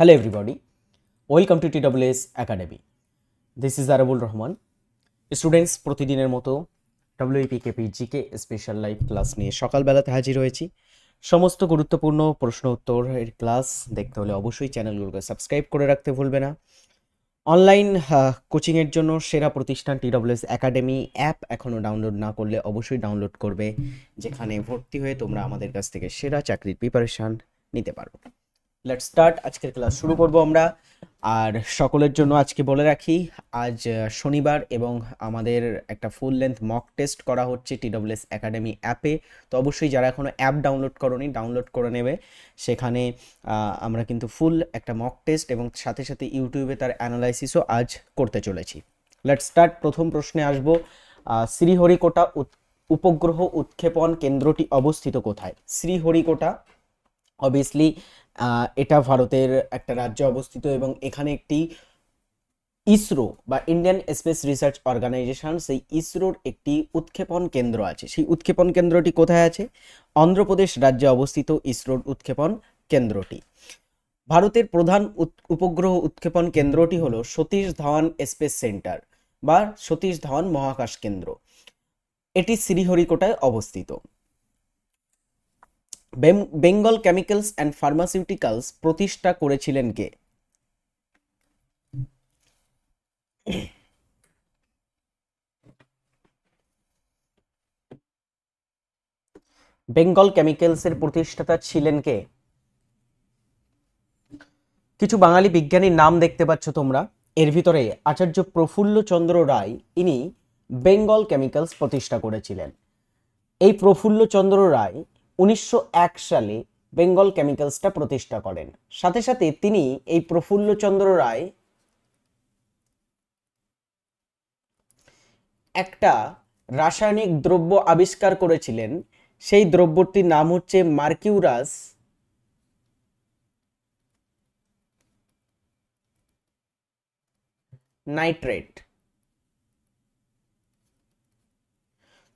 Hello everybody, welcome to TWS Academy. This is Arabul Rahman. Students প্রতিদিনের মতো WPKP GK special live class নিয়ে সকালবেলাতে হাজির হয়েছি সমস্ত গুরুত্বপূর্ণ প্রশ্ন উত্তরের ক্লাস দেখতে হলে অবশ্যই চ্যানেলগুলোকে সাবস্ক্রাইব করে রাখতে ভুলবে না অনলাইন কোচিংয়ের জন্য সেরা প্রতিষ্ঠান টিডব্লিউএস একাডেমি অ্যাপ এখনও ডাউনলোড না করলে অবশ্যই ডাউনলোড করবে যেখানে ভর্তি হয়ে তোমরা আমাদের কাছ থেকে সেরা চাকরির প্রিপারেশান নিতে পারো লেট স্টার্ট আজকের ক্লাস শুরু করব আমরা। আর সকলের জন্য আজকে বলে রাখি, আজ শনিবার এবং আমাদের একটা ফুল লেন্থ মক টেস্ট করা হচ্ছে টিডব্লিউএস একাডেমি অ্যাপে তো অবশ্যই যারা এখনও অ্যাপ ডাউনলোড করনি ডাউনলোড করে নেবে। সেখানে আমরা কিন্তু ফুল একটা মক টেস্ট এবং সাথে সাথে ইউটিউবে তার অ্যানালাইসিসও আজ করতে চলেছি। লেট স্টার্ট প্রথম প্রশ্নে আসব শ্রীহরিকোটা উপগ্রহ উৎক্ষেপণ কেন্দ্রটি অবস্থিত কোথায়? শ্রীহরিকোটা অবভিয়াসলি এটা ভারতের একটা রাজ্যে অবস্থিত এবং এখানে একটি ইসরো বা ইন্ডিয়ান স্পেস রিসার্চ অর্গানাইজেশন সেই ইসরোর একটি উৎক্ষেপণ কেন্দ্র আছে। সেই উৎক্ষেপণ কেন্দ্রটি কোথায় আছে? অন্ধ্রপ্রদেশ রাজ্যে অবস্থিত ইসরোর উৎক্ষেপণ কেন্দ্রটি। ভারতের প্রধান উপগ্রহ উৎক্ষেপণ কেন্দ্রটি হলো সতীশ ধাওয়ান স্পেস সেন্টার বা সতীশ ধাওয়ান মহাকাশ কেন্দ্র। এটি শ্রীহরিকোটায় অবস্থিত। বেঙ্গল কেমিক্যালস অ্যান্ড ফার্মাসিউটিক্যালস প্রতিষ্ঠা করেছিলেন কে? বেঙ্গল কেমিক্যালসের প্রতিষ্ঠাতা ছিলেন কে? কিছু বাঙালি বিজ্ঞানীর নাম দেখতে পাচ্ছ তোমরা। এর ভিতরে আচার্য প্রফুল্ল চন্দ্র রায়, ইনি বেঙ্গল কেমিক্যালস প্রতিষ্ঠা করেছিলেন। এই প্রফুল্ল চন্দ্র রায় উনিশশো এক সালে বেঙ্গল কেমিক্যালসটা প্রতিষ্ঠা করেন। সাথে সাথে তিনি এই প্রফুল্লচন্দ্র রায় একটা রাসায়নিক দ্রব্য আবিষ্কার করেছিলেন। সেই দ্রব্যটির নাম হচ্ছে মার্কিউরাস নাইট্রেট।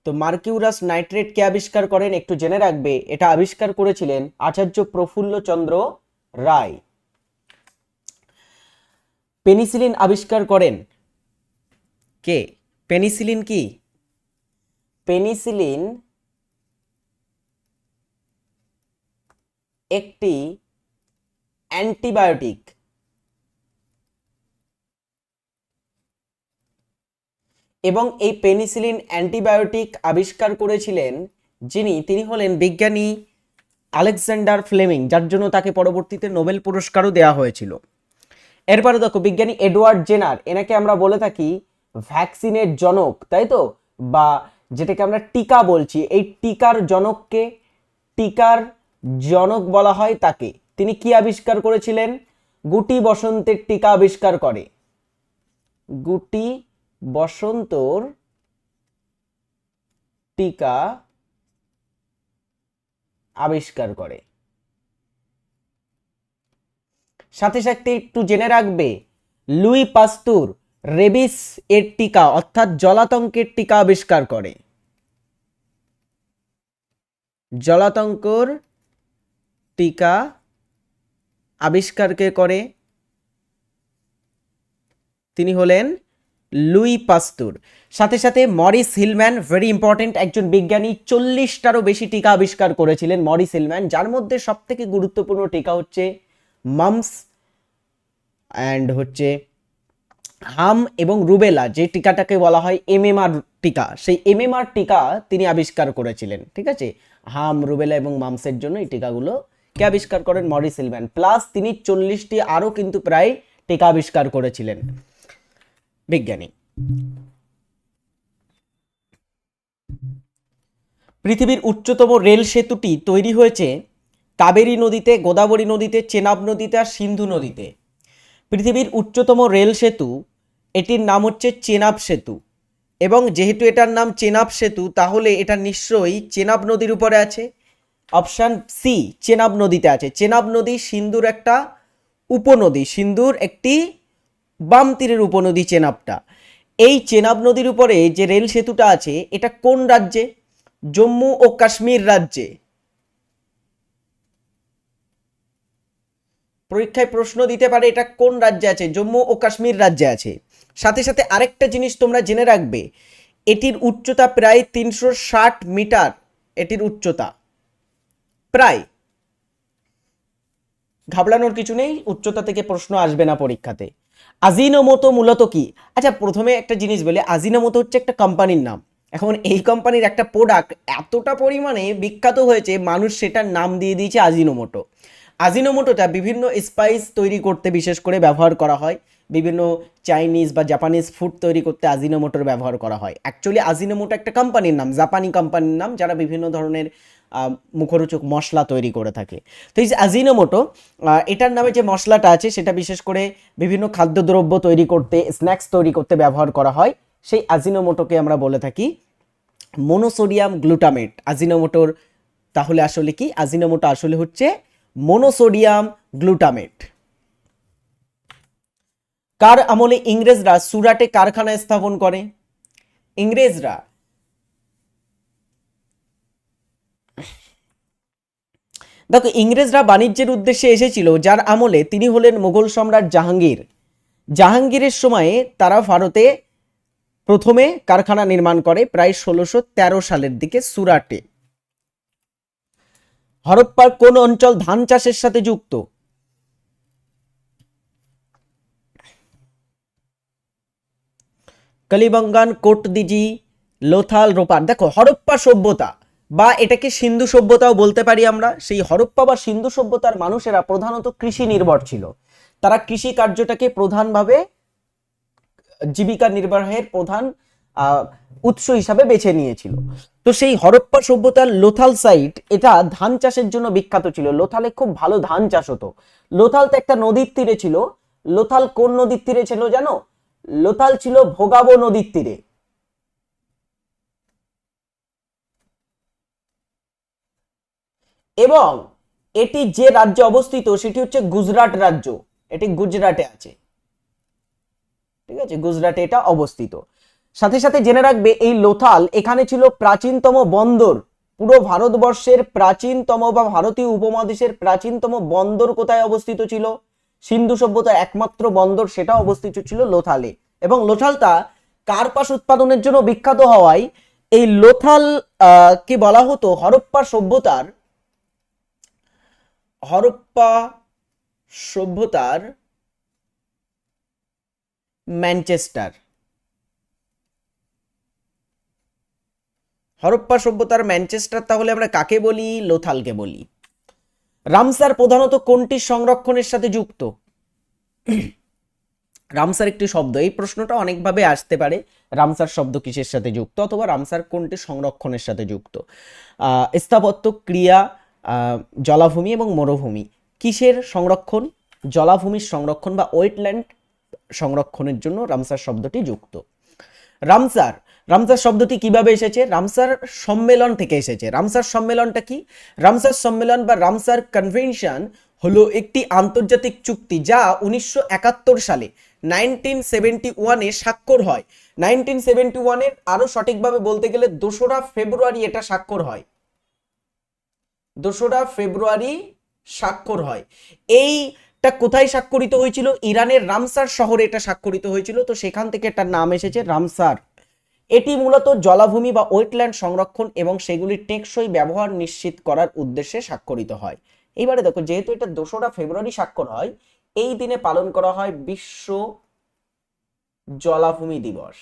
তো মার্কিউরাস নাইট্রেট কে আবিষ্কার করেন একটু জেনে রাখবে, এটা আবিষ্কার করেছিলেন আচার্য প্রফুল্লচন্দ্র রায়। পেনিসিলিন আবিষ্কার করেন কে? পেনিসিলিন কি? পেনিসিলিন একটি অ্যান্টিবায়োটিক। এবং এই পেনিসিলিন অ্যান্টিবায়োটিক আবিষ্কার করেছিলেন যিনি, তিনি হলেন বিজ্ঞানী আলেকজান্ডার ফ্লেমিং, যার জন্য তাকে পরবর্তীতে নোবেল পুরস্কারও দেওয়া হয়েছিল। এরপরে দেখো, বিজ্ঞানী এডওয়ার্ড জেনার, এনাকে আমরা বলে থাকি ভ্যাকসিনের জনক, তাই তো? বা যেটাকে আমরা টিকা বলছি, এই টিকার জনককে, টিকার জনক বলা হয় তাকে। তিনি কি আবিষ্কার করেছিলেন? গুটি বসন্তের টিকা আবিষ্কার করে। গুটি বসন্তর টিকা আবিষ্কার করে। সাথে সাথে একটু জেনে রাখবে, লুই পাস্তুর রেবিস এর টিকা অর্থাৎ জলাতঙ্কের টিকা আবিষ্কার করে। জলাতঙ্কর টিকা আবিষ্কার কে করে। তিনি হলেন লুই পাস্তুর। সাথে সাথে মরিস হিলম্যান ভেরি ইম্পর্টেন্ট একজন বিজ্ঞানী, চল্লিশটারও বেশি টিকা আবিষ্কার করেছিলেন মরিস হিলম্যান, যার মধ্যে সব থেকে গুরুত্বপূর্ণ টিকা হচ্ছে মামস অ্যান্ড হচ্ছে হাম এবং রুবেলা, যে টিকাটাকে বলা হয় এমএমআর টিকা। সেই এমএমআর টিকা তিনি আবিষ্কার করেছিলেন, ঠিক আছে? হাম, রুবেলা এবং মামসের জন্য এই টিকাগুলো কে আবিষ্কার করেন? Morris Hilleman. প্লাস তিনি চল্লিশটি আরও কিন্তু প্রায় টিকা আবিষ্কার করেছিলেন। বিজ্ঞানী। পৃথিবীর উচ্চতম রেল সেতুটি তৈরি হয়েছে কাবেরী নদীতে, গোদাবরী নদীতে, চেনাব নদীতে আর সিন্ধু নদীতে। পৃথিবীর উচ্চতম রেল সেতু, এটির নাম হচ্ছে চেনাব সেতু। এবং যেহেতু এটার নাম চেনাব সেতু, তাহলে এটা নিশ্চয়ই চেনাব নদীর উপরে আছে। অপশান সি, চেনাব নদীতে আছে। চেনাব নদী সিন্ধুর একটা উপনদী, সিন্ধুর একটি বাম তীরের উপনদী চেনাবটা। এই চেনাব নদীর উপরে যে রেল সেতুটা আছে, এটা কোন রাজ্যে? জম্মু ও কাশ্মীর রাজ্যে। পরীক্ষায় প্রশ্ন দিতে পারে এটা কোন রাজ্যে আছে, জম্মু ও কাশ্মীর রাজ্যে আছে। সাথে সাথে আরেকটা জিনিস তোমরা জেনে রাখবে, এটির উচ্চতা প্রায় তিনশো ষাট মিটার, এটির উচ্চতা। প্রায়। ঘাবড়ানোর কিছু নেই, উচ্চতা থেকে প্রশ্ন আসবে না পরীক্ষাতে। আজিনোমোটো মূলত কি? আচ্ছা প্রথমে একটা জিনিস বলে আজিনোমোটো হচ্ছে একটা কোম্পানির নাম। এখন এই কোম্পানির একটা প্রোডাক্ট এতটা পরিমাণে বিখ্যাত হয়েছে, মানুষ সেটার নাম দিয়ে দিয়েছে আজিনোমোটো আজিনোমোটোটা বিভিন্ন স্পাইস তৈরি করতে বিশেষ করে ব্যবহার করা হয়। বিভিন্ন চাইনিজ বা জাপানিজ ফুড তৈরি করতে আজিনোমোটোর ব্যবহার করা হয়। অ্যাকচুয়ালি আজিনোমোটো একটা কোম্পানির নাম জাপানি কোম্পানির নাম, যারা বিভিন্ন ধরনের মুখরোচক মশলা তৈরি করে থাকে। তো এই যে আজিনোমোটো এটার নামে যে মশলাটা আছে, সেটা বিশেষ করে বিভিন্ন খাদ্যদ্রব্য তৈরি করতে স্ন্যাক্স তৈরি করতে ব্যবহার করা হয়। সেই আজিনোমোটোকে আমরা বলে থাকি মোনোসোডিয়াম গ্লুটামেট আজিনোমোটোর তাহলে আসলে কি? আজিনোমোটো আসলে হচ্ছে মোনোসোডিয়াম গ্লুটামেট কার আমলে ইংরেজরা সুরাটে কারখানা স্থাপন করে? ইংরেজরা দেখো, ইংরেজরা বাণিজ্যের উদ্দেশ্যে এসেছিল, যার আমলে তিনি হলেন মুঘল সম্রাট জাহাঙ্গীর। জাহাঙ্গীরের সময়ে তারা ভারতে প্রথমে কারখানা নির্মাণ করে, প্রায় ষোলোশো তেরো সালের দিকে সুরাটে। হরপ্পার কোন অঞ্চল ধান চাষের সাথে যুক্ত? কালিবঙ্গান, কোটদিজি, লোথাল রোপার দেখো, হরপ্পা সভ্যতা। বা এটাকে সিন্ধু সভ্যতাও বলতে পারি আমরা, সেই হরপ্পা বা সিন্ধু সভ্যতার মানুষেরা প্রধানত কৃষি নির্ভর ছিল। তারা কৃষি কার্যটাকে প্রধানভাবে জীবিকা নির্বাহের প্রধান উৎস হিসাবে বেছে নিয়েছিল। তো সেই হরপ্পা সভ্যতার লোথাল সাইট, এটা ধান চাষের জন্য বিখ্যাত ছিল। লোথালে খুব ভালো ধান চাষ হতো। লোথাল তো একটা নদীর তীরে ছিল। লোথাল কোন নদীর তীরে ছিল জানো? লোথাল ছিল ভোগাবো নদীর তীরে। এবং এটি যে রাজ্যে অবস্থিত সেটি হচ্ছে গুজরাট রাজ্য। এটি গুজরাটে আছে। ঠিক আছে? গুজরাটে এটা অবস্থিত। সাথে সাথে জেনে রাখবে, এই লোথাল এখানে ছিল প্রাচীনতম বন্দর। পুরো ভারতবর্ষের প্রাচীনতম বা ভারতীয় উপমহাদেশের প্রাচীনতম বন্দর কোথায় অবস্থিত ছিল? সিন্ধু সভ্যতার একমাত্র বন্দর সেটা অবস্থিত ছিল লোথালে। এবং লোথালটা কার্পাস উৎপাদনের জন্য বিখ্যাত হওয়ায়, এই লোথাল কে বলা হতো, হরপ্পা সভ্যতার হরপ্পা সভ্যতার ম্যানচেস্টার। হরপ্পা সভ্যতার ম্যানচেস্টার তাহলে আমরা কাকে বলি? লোথালকে বলি। রামসার প্রধানত কোনটি সংরক্ষণের সাথে যুক্ত? রামসার একটি শব্দ। এই প্রশ্নটা অনেকভাবে আসতে পারে। রামসার শব্দ কিসের সাথে যুক্ত? অথবা রামসার কোনটি সংরক্ষণের সাথে যুক্ত? স্থাপত্য, ক্রিয়া জলাভূমি এবং মরুভূমি। কিসের সংরক্ষণ? জলাভূমির সংরক্ষণ বা ওয়েটল্যান্ড সংরক্ষণের জন্য রামসার শব্দটি যুক্ত। রামসার রামসার শব্দটি কীভাবে এসেছে? রামসার সম্মেলন থেকে এসেছে। রামসার সম্মেলনটা কি? রামসার সম্মেলন বা রামসার কনভেনশন হলো একটি আন্তর্জাতিক চুক্তি যা উনিশশো একাত্তর সালে নাইনটিন সেভেন্টি ওয়ানে স্বাক্ষর হয়। নাইনটিন সেভেন্টি ওয়ানের আরও সঠিকভাবে বলতে গেলে দোসরা ফেব্রুয়ারি এটা স্বাক্ষর হয়। দোসরা ফেব্রুয়ারি স্বাক্ষর হয়। এইটা কোথায় স্বাক্ষরিত হয়েছিল? ইরানের রামসার শহরে এটা স্বাক্ষরিত হয়েছিল। তো সেখান থেকে এটার নাম এসেছে রামসার। এটি মূলত জলাভূমি বা ওয়েটল্যান্ড সংরক্ষণ এবং সেগুলির টেকসই ব্যবহার নিশ্চিত করার উদ্দেশ্যে স্বাক্ষরিত হয়। এইবারে দেখো, যেহেতু এটা দোসরা ফেব্রুয়ারি স্বাক্ষর হয়, এই দিনে পালন করা হয় বিশ্ব জলাভূমি দিবস।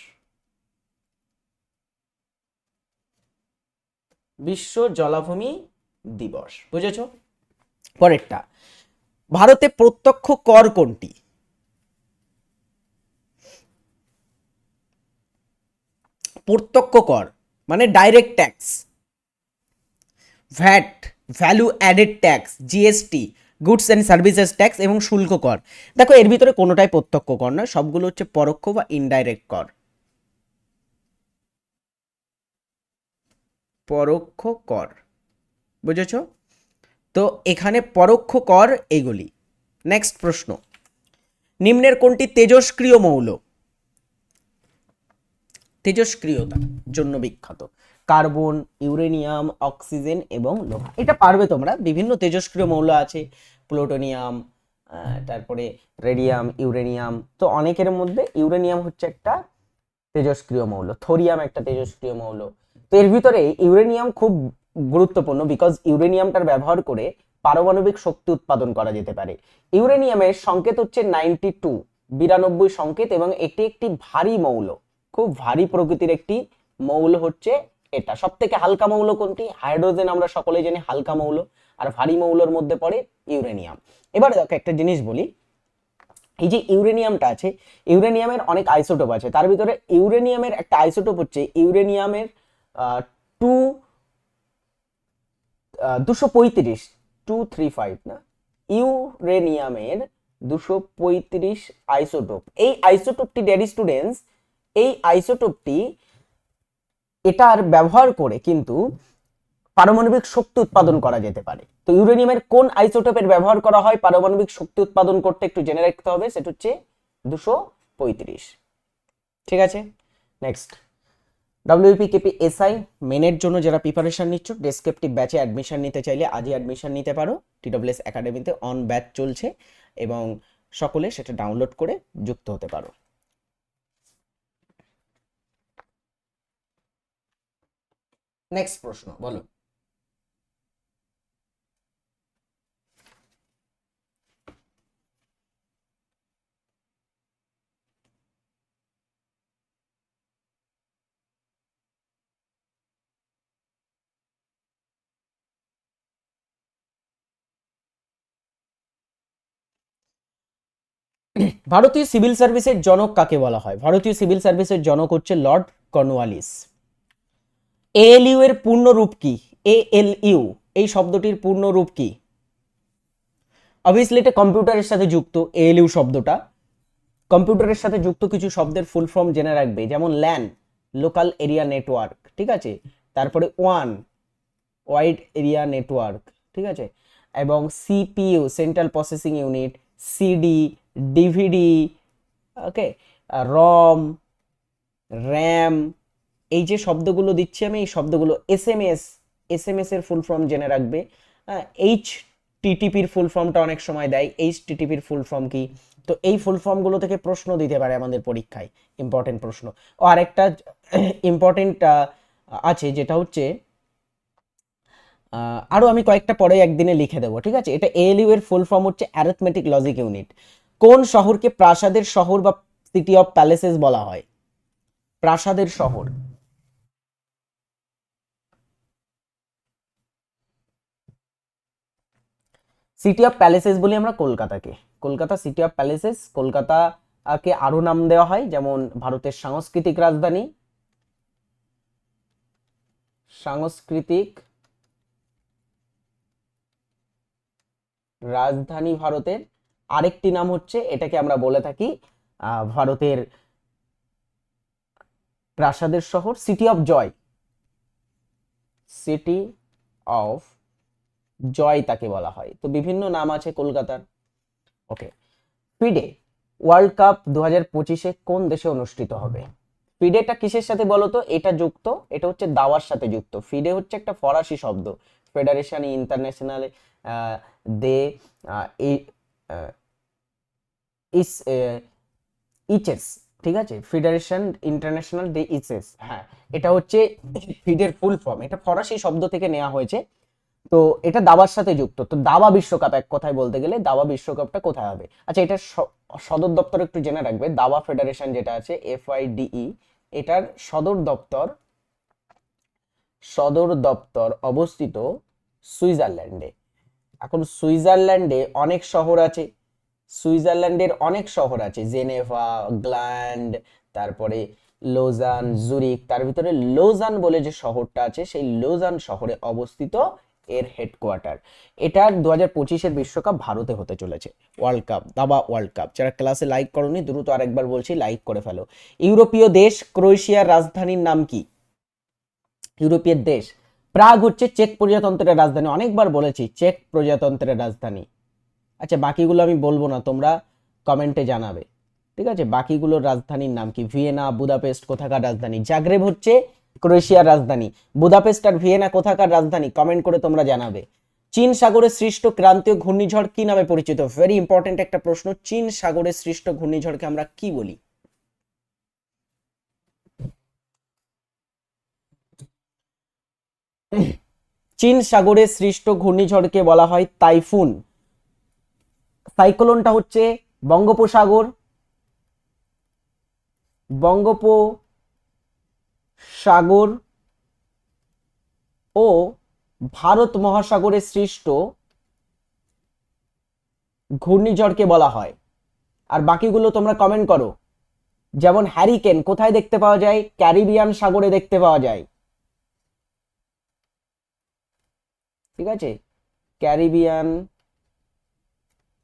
বিশ্ব জলাভূমি দিবস, বুঝেছ? পরেরটা, ভারতে প্রত্যক্ষ কর কোনটি? প্রত্যক্ষ কর মানে direct tax VAT value added tax GST goods and services tax এবং শুল্ক কর। দেখো, এর ভিতরে কোনোটাই প্রত্যক্ষ কর নয় সবগুলো হচ্ছে পরোক্ষ বা ইনডাইরেক্ট কর। পরোক্ষ কর। বুঝেছ? তো এখানে পরোক্ষ কর এগুলি নেক্সট প্রশ্ন। নিম্নের কোনটি তেজস্ক্রিয় মৌল? তেজস্ক্রিয়তার জন্য বিখ্যাত। কার্বন, ইউরেনিয়াম, অক্সিজেন এবং লোহা। এটা পারবে তোমরা। বিভিন্ন তেজস্ক্রিয় মৌল আছে। প্লুটোনিয়াম তারপরে রেডিয়াম, ইউরেনিয়াম। তো অনেকের মধ্যে ইউরেনিয়াম হচ্ছে একটা তেজস্ক্রিয় মৌল। থোরিয়াম একটা তেজস্ক্রিয় মৌল। তো এর ভিতরে ইউরেনিয়াম খুব গুরুত্বপূর্ণ বিকজ ইউরেনিয়ামটার ব্যবহার করে পারমাণবিক শক্তি উৎপাদন করা যেতে পারে। ইউরেনিয়ামের সংকেত হচ্ছে নাইনটি টু বিরানব্বই সংকেত এবং এটি একটি ভারী মৌল। খুব ভারী প্রকৃতির একটি মৌল হচ্ছে এটা। সব থেকে হালকা মৌল কোনটি? হাইড্রোজেন আমরা সকলে জানি, হালকা মৌল। আর ভারী মৌলের মধ্যে পড়ে ইউরেনিয়াম এবার দেখো একটা জিনিস বলি। এই যে ইউরেনিয়ামটা আছে ইউরেনিয়ামের অনেক আইসোটোপ আছে। তার ভিতরে ইউরেনিয়ামের একটা আইসোটোপ হচ্ছে ইউরেনিয়ামের টু দুশো পঁয়ত্রিশ টু থ্রি ফাইভ না? ইউরেনিয়ামের দুশো পঁয়ত্রিশ আইসোটোপ এই আইসোটোপটি ডেডি স্টুডেন্টস এই আইসোটোপটি এটার ব্যবহার করে কিন্তু পারমাণবিক শক্তি উৎপাদন করা যেতে পারে। তো ইউরেনিয়ামের কোন আইসোটোপের ব্যবহার করা হয়, পারমাণবিক শক্তি উৎপাদন করতে একটু জেনে রাখতে হবে, সেটা হচ্ছে দুশো পঁয়ত্রিশ। ঠিক আছে? নেক্সট ডাব্লিউপি কেপি এসআই মেনের জন্য যারা প্রিপারেশন নিচ্ছ ডেসক্রিপটিভ ব্যাচে অ্যাডমিশন নিতে চাইলে আজই অ্যাডমিশন নিতে পারো। টিডব্লিউএস একাডেমিতে অন ব্যাচ চলছে এবং সকলে সেটা ডাউনলোড করে যুক্ত হতে পারো। নেক্সট প্রশ্ন, বলো। ভারতীয় সিভিল সার্ভিসের জনক কাকে বলা হয়? ভারতীয় সিভিল সার্ভিসের জনক হচ্ছে লর্ড কর্নওয়ালিস। এএলইউ এর পূর্ণ রূপ কি? এএলইউ, এই শব্দটির পূর্ণ রূপ কি? অবভিয়াসলি এটা কম্পিউটারের সাথে যুক্ত, এএলইউ শব্দটা। কম্পিউটারের সাথে যুক্ত কিছু শব্দের ফুল ফর্ম জেনে রাখবে, যেমন ল্যান লোকাল এরিয়া নেটওয়ার্ক ঠিক আছে? তারপরে ওয়ান, ওয়াইড এরিয়া নেটওয়ার্ক, ঠিক আছে? এবং CPU central processing unit CD DVD okay ROM RAM এই যে শব্দগুলো দিচ্ছি আমি, এই শব্দগুলো S M S S M S এর ফুল ফর্ম জেনে রাখবে। এইচ টিটিপির ফুল ফর্মটা অনেক সময় দেয়। এইচ টিটিপির ফুল ফর্ম কি? তো এই ফুল ফর্মগুলো থেকে প্রশ্ন দিতে পারে আমাদের পরীক্ষায় ইম্পর্টেন্ট প্রশ্ন। ও আরেকটা ইম্পর্টেন্ট আছে, যেটা হচ্ছে আহ, আরও আমি কয়েকটা পরে একদিনে লিখে দেবো ঠিক আছে? এটা এএলইউ এর ফুল ফর্ম হচ্ছে অ্যারিথমেটিক লজিক ইউনিট কোন শহরকে প্রাসাদের শহর বা সিটি অফ প্যালেসেস বলা হয়? প্রাসাদের শহর। সিটি অফ প্যালেসেস বলি আমরা কলকাতাকে। Kolkata city of palaces Kolkata কলকাতাকে আরও নাম দেওয়া হয় যেমন ভারতের সাংস্কৃতিক রাজধানী সাংস্কৃতিক রাজধানী ভারতের আরেকটি নাম হচ্ছে, এটাকে আমরা বলে থাকি ভারতের প্রাসাদের শহর city of joy city of joy তাকে বলা হয়। তো বিভিন্ন নাম আছে কলকাতার। ওকে ফিডে ওয়ার্ল্ড কাপ দু পঁচিশে কোন দেশে অনুষ্ঠিত হবে? ফিডেটা কিসের সাথে বলো তো এটা যুক্ত, এটা হচ্ছে দাওয়ার সাথে যুক্ত। ফিডে হচ্ছে একটা ফরাসি শব্দ। ফেডারেশন ইন্টারন্যাশনাল দে ইস ইচেস ঠিক আছে? ফেডারেশন ইন্টারন্যাশনাল দে ইচেস হ্যাঁ। এটা হচ্ছে ফিডের ফুল ফর্ম। এটা ফরাসি শব্দ থেকে নেওয়া হয়েছে। তো এটা দাবার সাথে যুক্ত। তো দাবা বিশ্বকাপ এক কথায় বলতে গেলে দাবা বিশ্বকাপটা কোথায় হবে? আচ্ছা এটা সদর দপ্তর একটু জেনে রাখবে। দাবা ফেডারেশন যেটা আছে এফ আই ডিই এটার সদর দপ্তর সদর দপ্তর অবস্থিত সুইজারল্যান্ডে। এখন সুইজারল্যান্ডে অনেক শহর আছে। সুইজারল্যান্ডের অনেক শহর আছে। জেনেভা, গ্ল্যান্ড, তারপরে লোজান জুরিক তার ভিতরে লোজান বলে যে শহরটা আছে, সেই লোজান শহরে অবস্থিত এর হেডকোয়ার্টার। এটা দু হাজার পঁচিশের বিশ্বকাপ ভারতে হতে চলেছে। ওয়ার্ল্ড কাপ, দাবা ওয়ার্ল্ড কাপ। যারা ক্লাসে লাইক করনি, দ্রুত আরেকবার বলছি, লাইক করে ফেলো। ইউরোপীয় দেশ, ক্রোয়েশিয়ার রাজধানীর নাম কি? ইউরোপীয় দেশ। প্রাগ হচ্ছে চেক প্রজাতন্ত্রের রাজধানী। অনেকবার বলেছি, চেক প্রজাতন্ত্রের রাজধানী। আচ্ছা বাকিগুলো আমি বলব না, তোমরা কমেন্টে জানাবে। ঠিক আছে? বাকিগুলোর রাজধানীর নাম কি? ভিয়েনা, বুদাপেস্ট, কোথাকার রাজধানী? জাগ্রেব হচ্ছে ক্রোয়েশিয়ার রাজধানী। বুদাপেস্ট আর ভিয়েনা কোথাকার রাজধানী? কমেন্ট করে তোমরা জানাবে। চীন সাগরে সৃষ্ট ক্রান্তীয় ঘূর্ণিঝড় কি নামে পরিচিত? ভেরি ইম্পর্টেন্ট একটা প্রশ্ন। চীন সাগরে সৃষ্ট ঘূর্ণিঝড়কে আমরা কি বলি? চীন সাগরে সৃষ্ট ঘূর্ণিঝড়কে বলা হয় তাইফুন। সাইক্লোনটা হচ্ছে বঙ্গোপসাগর। বঙ্গোপসাগর ও ভারত মহাসাগরে সৃষ্ট ঘূর্ণিঝড়কে বলা হয়। আর বাকিগুলো তোমরা কমেন্ট করো। যেমন হ্যারিকেন কোথায় দেখতে পাওয়া যায়? ক্যারিবিয়ান সাগরে দেখতে পাওয়া যায়। ঠিক আছে? ক্যারিবিয়ান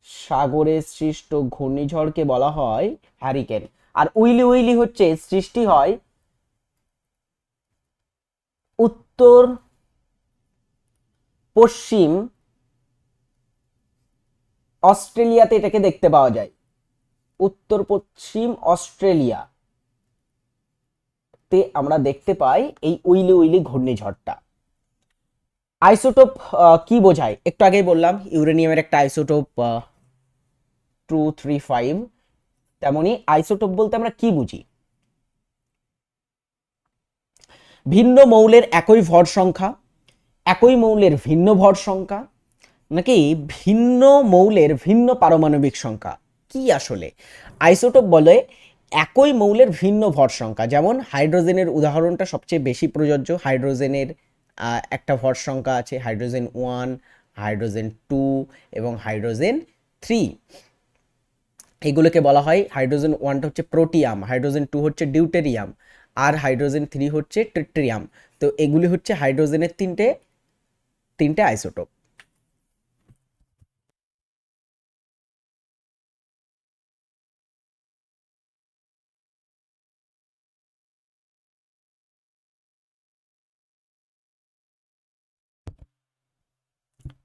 সাগরে সৃষ্ট ঘূর্ণিঝড়কে বলা হয় হ্যারিকেন আর উইলি উইলি হচ্ছে সৃষ্টি হয় উত্তর পশ্চিম অস্ট্রেলিয়াতে এটাকে দেখতে পাওয়া যায়। উত্তর পশ্চিম অস্ট্রেলিয়া তে আমরা দেখতে পাই এই উইলি উইলি ঘূর্ণিঝড়টা। আইসোটোপ কি বোঝায়? একটু আগেই বললাম, ইউরেনিয়ামের একটা আইসোটোপ টু থ্রি ফাইভ তেমনি আইসোটোপ বলতে আমরা কি বুঝি? ভিন্ন মৌলের একই ভর সংখ্যা, একই মৌলের ভিন্ন ভর সংখ্যা, নাকি ভিন্ন মৌলের ভিন্ন পারমাণবিক সংখ্যা? কি আসলে? আইসোটোপ বলে একই মৌলের ভিন্ন ভর সংখ্যা। যেমন হাইড্রোজেনের উদাহরণটা সবচেয়ে বেশি প্রযোজ্য, হাইড্রোজেনের একটা ভর সংখ্যা আছে, হাইড্রোজেন ওয়ান, হাইড্রোজেন টু এবং হাইড্রোজেন থ্রি। এগুলোকে বলা হয় হাইড্রোজেন ওয়ানটা হচ্ছে প্রোটিয়াম, হাইড্রোজেন টু হচ্ছে ডিউটেরিয়াম আর হাইড্রোজেন থ্রি হচ্ছে ট্রিট্রিয়াম তো এগুলি হচ্ছে হাইড্রোজেনের তিনটে তিনটে আইসোটোপ।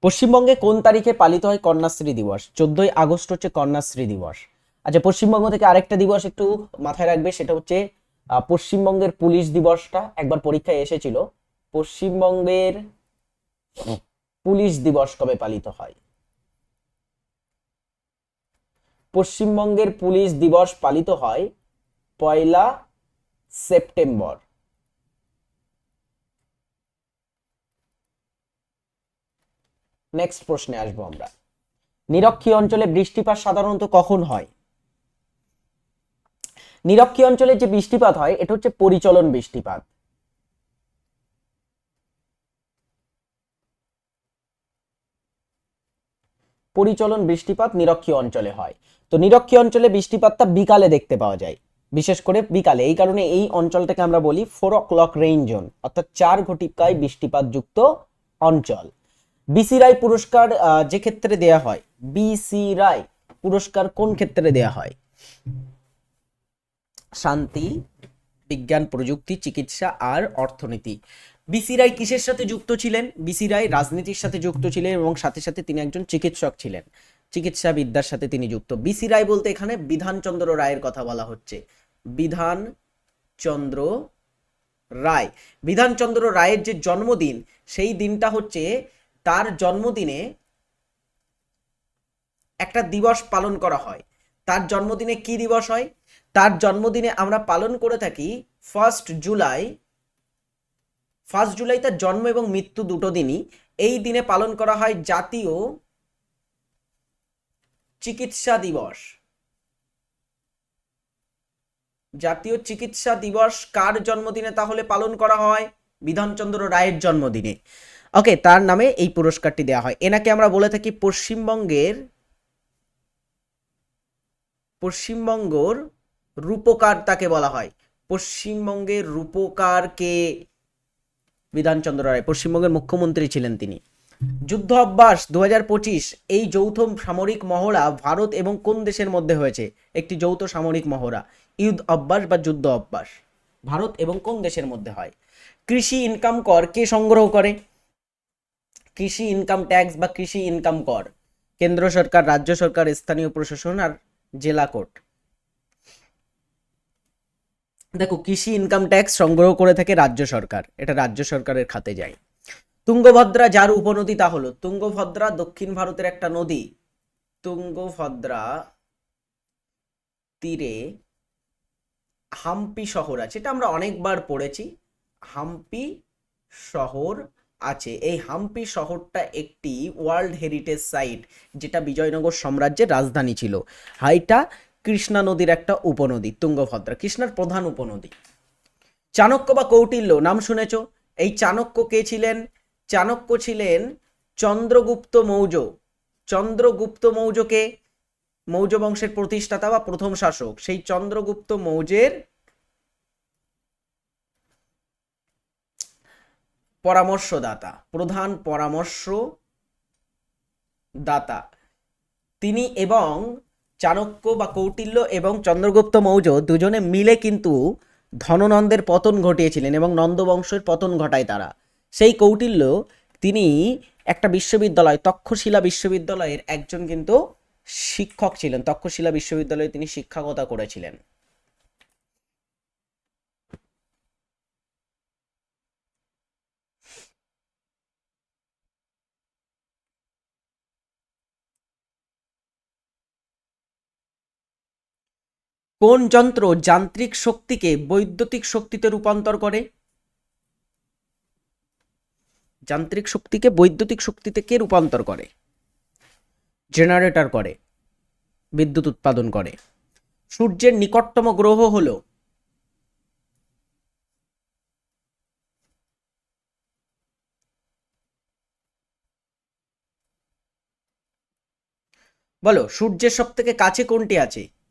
পশ্চিমবঙ্গে কোন তারিখে পালিত হয় কন্যাশ্রী দিবস? চোদ্দই আগস্ট হচ্ছে কন্যাশ্রী দিবস। আচ্ছা পশ্চিমবঙ্গ থেকে আরেকটা দিবস একটু মাথায় রাখবে, সেটা হচ্ছে পশ্চিমবঙ্গের পুলিশ দিবসটা একবার পরীক্ষায় এসেছিল। পশ্চিমবঙ্গের পুলিশ দিবস কবে পালিত হয়? পশ্চিমবঙ্গের পুলিশ দিবস পালিত হয় পয়লা সেপ্টেম্বর। নেক্সট প্রশ্নে আসব আমরা। নিরক্ষীয় অঞ্চলে বৃষ্টিপাত সাধারণত কখন হয়? নিরক্ষীয় অঞ্চলে যে বৃষ্টিপাত হয়, এটা হচ্ছে পরিচলন বৃষ্টিপাত। পরিচলন বৃষ্টিপাত নিরক্ষীয় অঞ্চলে হয়। তো নিরক্ষীয় অঞ্চলে বৃষ্টিপাতটা বিকালে দেখতে পাওয়া যায়। বিশেষ করে বিকালে। এই কারণে এই অঞ্চলটাকে আমরা বলি ফোর ক্লক রেইন জোন, অর্থাৎ চার ঘটিকায় বৃষ্টিপাত যুক্ত অঞ্চল। বিসি রায় পুরস্কার যে ক্ষেত্রে দেয়া হয়? বিসি রায় পুরস্কার কোন ক্ষেত্রে দেয়া হয়? শান্তি, বিজ্ঞান, প্রযুক্তি, চিকিৎসা আর অর্থনীতি। বিসি রায় কিসের সাথে যুক্ত ছিলেন? বিসি রায় রাজনীতির সাথে যুক্ত ছিলেন এবং সাথে সাথে তিনি একজন চিকিৎসক ছিলেন। চিকিৎসা বিদ্যার সাথে তিনি যুক্ত। বিসি রায় বলতে এখানে বিধানচন্দ্র রায়ের কথা বলা হচ্ছে। বিধানচন্দ্র রায়। বিধানচন্দ্র রায়ের যে জন্মদিন, সেই দিনটা হচ্ছে তার জন্মদিনে একটা দিবস পালন করা হয়। তার জন্মদিনে কি দিবস হয়? তার জন্মদিনে আমরা পালন করে থাকি ফার্স্ট জুলাই ফার্স্ট জুলাই তার জন্ম এবং মৃত্যু দুটো দিনই। এই দিনে পালন করা হয় জাতীয় চিকিৎসা দিবস। জাতীয় চিকিৎসা দিবস কার জন্মদিনে তাহলে পালন করা হয়? বিধানচন্দ্র রায়ের জন্মদিনে। ওকে তার নামে এই পুরস্কারটি দেওয়া হয়। এনাকে আমরা বলে থাকি পশ্চিমবঙ্গের, পশ্চিমবঙ্গর রূপকার তাকে বলা হয়। পশ্চিমবঙ্গের রূপকারকে বিধানচন্দ্র রায়, পশ্চিমবঙ্গের মুখ্যমন্ত্রী ছিলেন তিনি। যুদ্ধ অভ্যাস দু হাজার পঁচিশ, এই যৌথ সামরিক মহড়া ভারত এবং কোন দেশের মধ্যে হয়েছে? একটি যৌথ সামরিক মহড়া ইউদ্ধ অভ্যাস বা যুদ্ধ অভ্যাস। ভারত এবং কোন দেশের মধ্যে হয়? কৃষি ইনকাম কর, কে সংগ্রহ করে? কৃষি ইনকাম ট্যাক্স বা কৃষি ইনকাম কর। কেন্দ্র সরকার, রাজ্য সরকার, স্থানীয় প্রশাসন আর জেলা কোর্ট। দেখো, কৃষি ইনকাম ট্যাক্স সংগ্রহ করে থাকে রাজ্য সরকার। এটা রাজ্য সরকারের খাতে যায়। তুঙ্গভদ্রা যার উপনদী তা হলো, তুঙ্গভদ্রা দক্ষিণ ভারতের একটা নদী। তুঙ্গভদ্রা তীরে হাম্পি শহর আছে, এটা আমরা অনেকবার পড়েছি। হাম্পি শহর আছে। এই হাম্পি শহরটা একটি ওয়ার্ল্ড হেরিটেজ সাইট, যেটা বিজয়নগর সাম্রাজ্যের রাজধানী ছিল। হাইটা কৃষ্ণা নদীর একটা উপনদী, তুঙ্গভদ্রা, কৃষ্ণার প্রধান উপনদী। চাণক্য বা কৌটিল্য, নাম শুনেছ? এই চাণক্য কে ছিলেন? চাণক্য ছিলেন চন্দ্রগুপ্ত মৌর্য। চন্দ্রগুপ্ত মৌর্যকে মৌর্য বংশের প্রতিষ্ঠাতা বা প্রথম শাসক। সেই চন্দ্রগুপ্ত মৌর্যের পরামর্শদাতা, প্রধান পরামর্শ দাতা তিনি এবং চাণক্য বা কৌটিল্য এবং চন্দ্রগুপ্ত মৌর্য দুজনে মিলে কিন্তু ধননন্দের পতন ঘটিয়েছিলেন এবং নন্দবংশের পতন ঘটায় তারা। সেই কৌটিল্য তিনি একটা বিশ্ববিদ্যালয়, তক্ষশিলা বিশ্ববিদ্যালয়ের একজন কিন্তু শিক্ষক ছিলেন। তক্ষশিলা বিশ্ববিদ্যালয়ে তিনি শিক্ষকতা করেছিলেন। কোন যন্ত্র যান্ত্রিক শক্তিকে বৈদ্যুতিক শক্তিতে রূপান্তর করে? যান্ত্রিক শক্তিকে বৈদ্যুতিক শক্তিতে কে রূপান্তর করে? জেনারেটর করে, বিদ্যুৎ উৎপাদন করে। সূর্যের নিকটতম গ্রহ হল বলো, সূর্যের সব থেকে কাছে কোনটি আছে?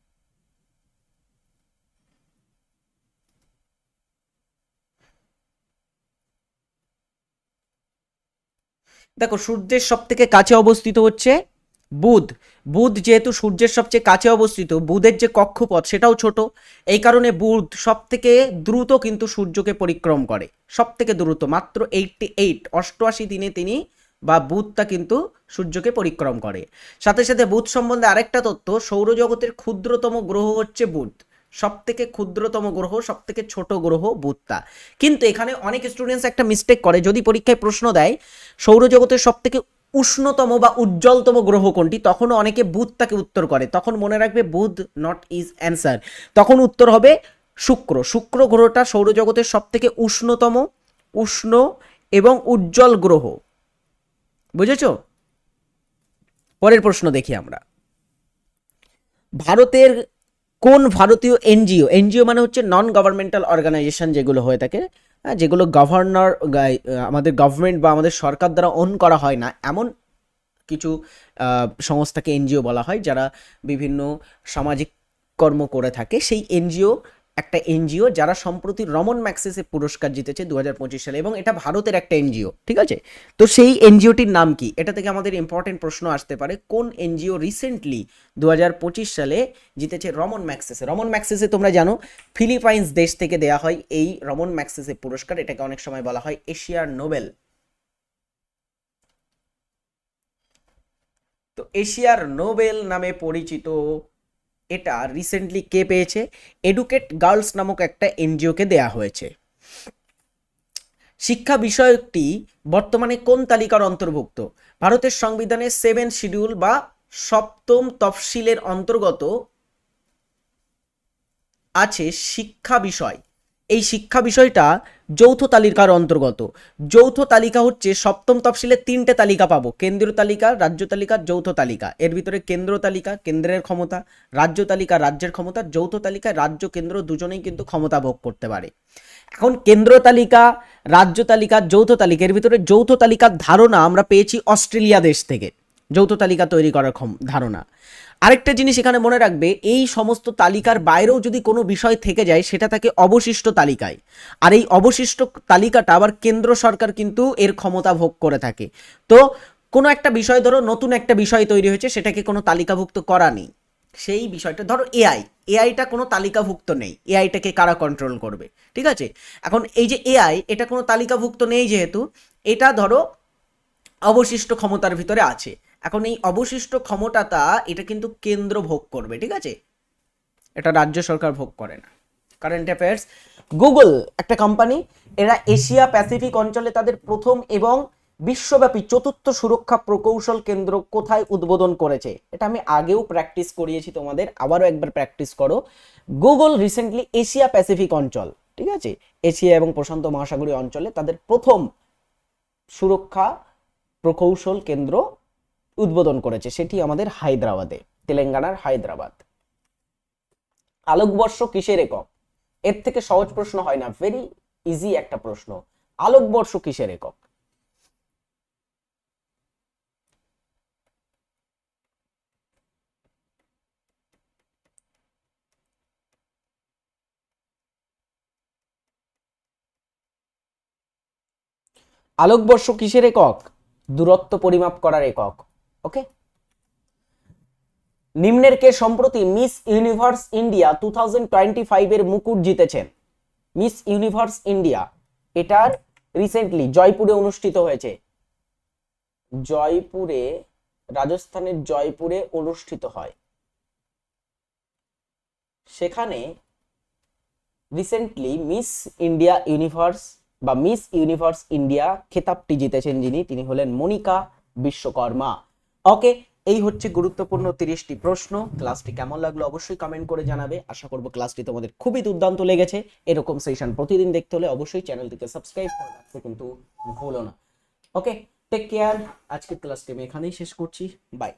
দেখো, সূর্যের সব থেকে কাছে অবস্থিত হচ্ছে বুধ। বুধ যেহেতু সূর্যের সবচেয়ে কাছে অবস্থিত, বুধের যে কক্ষপথ সেটাও ছোট। এই কারণে বুধ সব থেকে দ্রুত কিন্তু সূর্যকে পরিক্রম করে সব থেকে দ্রুত। মাত্র এইটটি এইট অষ্টআশি দিনে তিনি বা বুধটা কিন্তু সূর্যকে পরিক্রম করে। সাথে সাথে বুধ সম্বন্ধে আরেকটা তথ্য সৌরজগতের ক্ষুদ্রতম গ্রহ হচ্ছে বুধ। সব থেকে ক্ষুদ্রতম গ্রহ সব থেকে ছোট গ্রহ বুধটা। কিন্তু এখানে অনেক স্টুডেন্টস একটা মিস্টেক করে, যদি পরীক্ষায় প্রশ্ন দেয়, সৌরজগতের সব থেকে উষ্ণতম বা উজ্জ্বলতম গ্রহ কোনটি, তখনও অনেকে বুধটাকে উত্তর করে। তখন মনে রাখবে বুধ নট ইজ অ্যান্সার তখন উত্তর হবে শুক্র। শুক্র গ্রহটা সৌরজগতের সব থেকে উষ্ণতম, উষ্ণ এবং উজ্জ্বল গ্রহ। বুঝেছ? পরের প্রশ্ন দেখি আমরা। ভারতের কোন ভারতীয় এনজিও এনজিও মানে হচ্ছে নন গভর্নমেন্টাল অর্গানাইজেশন যেগুলো হয়ে থাকে হ্যাঁ, যেগুলো গভর্নর আমাদের গভর্নমেন্ট বা আমাদের সরকার দ্বারা অন করা হয় না এমন কিছু সংস্থাকে এনজিও বলা হয় যারা বিভিন্ন সামাজিক কর্ম করে থাকে সেই এনজিও একটা এনজিও যারা সম্প্রতি রমন ম্যাক্সেসে পুরস্কার জিতেছে দু হাজার পঁচিশ সালে এবং এটা ভারতের একটা এনজিও, ঠিক আছে? তো সেই এনজিওটির নাম কি? এটা থেকে আমাদের ইম্পর্টেন্ট প্রশ্ন আসতে পারে, কোন এনজিও রিসেন্টলি দু হাজার পঁচিশ সালে জিতেছে রমন ম্যাক্সেসে? রমন ম্যাক্সেসে তোমরা জানো, ফিলিপাইন্স দেশ থেকে দেয়া হয় এই রমন ম্যাক্সেসে পুরস্কার, এটাকে অনেক সময় বলা হয় এশিয়ার নোবেল। তো এশিয়ার নোবেল নামে পরিচিত এটা রিসেন্টলি কে পেয়েছে? এডুকেট গার্লস নামক একটা এনজিওকে দেয়া হয়েছে। শিক্ষা বিষয়কটি বর্তমানে কোন তালিকার অন্তর্ভুক্ত? ভারতের সংবিধানে সেভেন শিডিউল বা সপ্তম তফসিলের অন্তর্গত আছে শিক্ষা বিষয়। এই শিক্ষা বিষয়টা যৌথ তালিকার অন্তর্গত। যৌথ তালিকা হচ্ছে সপ্তম তফসিলে তিনটে তালিকা পাবো। কেন্দ্রীয় তালিকা, রাজ্য তালিকা, যৌথ তালিকা। এর ভিতরে কেন্দ্র তালিকা, কেন্দ্রের ক্ষমতা, রাজ্য তালিকা, রাজ্যের ক্ষমতা, যৌথ তালিকায় রাজ্য, কেন্দ্র দুজনেই কিন্তু ক্ষমতা ভোগ করতে পারে। এখন কেন্দ্র তালিকা, রাজ্য তালিকা, যৌথ তালিকা, এর ভিতরে যৌথ তালিকার ধারণা আমরা পেয়েছি অস্ট্রেলিয়া দেশ থেকে। যৌথ তালিকা তৈরি করার ধারণা। আরেকটা জিনিস এখানে মনে রাখবে, এই সমস্ত তালিকার বাইরেও যদি কোনো বিষয় থেকে যায়, সেটা থাকে অবশিষ্ট তালিকায়। আর এই অবশিষ্ট তালিকাটা আবার কেন্দ্র সরকার কিন্তু এর ক্ষমতা ভোগ করে থাকে। তো কোনো একটা বিষয় ধরো, নতুন একটা বিষয় তৈরি হয়েছে, সেটাকে কোনো তালিকাভুক্ত করা নেই। সেই বিষয়টা, ধরো এআই, এআইটা কোনো তালিকাভুক্ত নেই। এআইটাকে কারা কন্ট্রোল করবে? ঠিক আছে? এখন এই যে এআই, এটা কোনো তালিকাভুক্ত নেই যেহেতু, এটা ধরো অবশিষ্ট ক্ষমতার ভিতরে আছে। এখন এই অবশিষ্ট ক্ষমতাটা এটা কিন্তু কেন্দ্র ভোগ করবে, ঠিক আছে? এটা রাজ্য সরকার ভোগ করে না। কারেন্ট অ্যাফেয়ার্স গুগল একটা কোম্পানি এরা এশিয়া প্যাসিফিক অঞ্চলে তাদের প্রথম এবং বিশ্বব্যাপী চতুর্থ সুরক্ষা প্রকৌশল কেন্দ্র কোথায় উদ্বোধন করেছে? এটা আমি আগেও প্র্যাকটিস করিয়েছি তোমাদের, আবারও একবার প্র্যাকটিস করো। গুগল রিসেন্টলি এশিয়া প্যাসিফিক অঞ্চল, ঠিক আছে? এশিয়া এবং প্রশান্ত মহাসাগরীয় অঞ্চলে তাদের প্রথম সুরক্ষা প্রকৌশল কেন্দ্র উদ্বোধন করেছে, সেটি আমাদের হায়দ্রাবাদে, তেলেঙ্গানার হায়দ্রাবাদ। আলোকবর্ষ কিসের একক? এর থেকে সহজ প্রশ্ন হয় না ভেরি ইজি একটা প্রশ্ন। আলোকবর্ষ কিসের একক? আলোকবর্ষ কিসের একক? দূরত্ব পরিমাপ করার একক। ওকে? নিম্নের কে সম্প্রতি Miss Universe India two thousand twenty ফাইভের মুকুট জিতেছেন মিস ইউনিভার্স ইন্ডিয়া, এটার রিসেন্টলি জয়পুরে অনুষ্ঠিত হয়েছে। জয়পুরে, রাজস্থানের জয়পুরে অনুষ্ঠিত হয়। সেখানে রিসেন্টলি মিস ইন্ডিয়া ইউনিভার্স বা মিস ইউনিভার্স ইন্ডিয়া খেতাবটি জিতেছেন যিনি, তিনি হলেন মনিকা বিশ্বকর্মা। ওকে, এই হচ্ছে গুরুত্বপূর্ণ তিরিশটি প্রশ্ন। ক্লাসটি কেমন লাগল অবশ্যই কমেন্ট করে জানাবে। আশা করব ক্লাসটি তোমাদের খুবই দুর্দান্ত লেগেছে। এরকম সেশন প্রতিদিন দেখতে হলে অবশ্যই চ্যানেলটিকে সাবস্ক্রাইব করে রাখতে কিন্তু ভুলো না। ওকে টেক কেয়ার আজকের ক্লাসটি আমি এখানেই শেষ করছি। বাই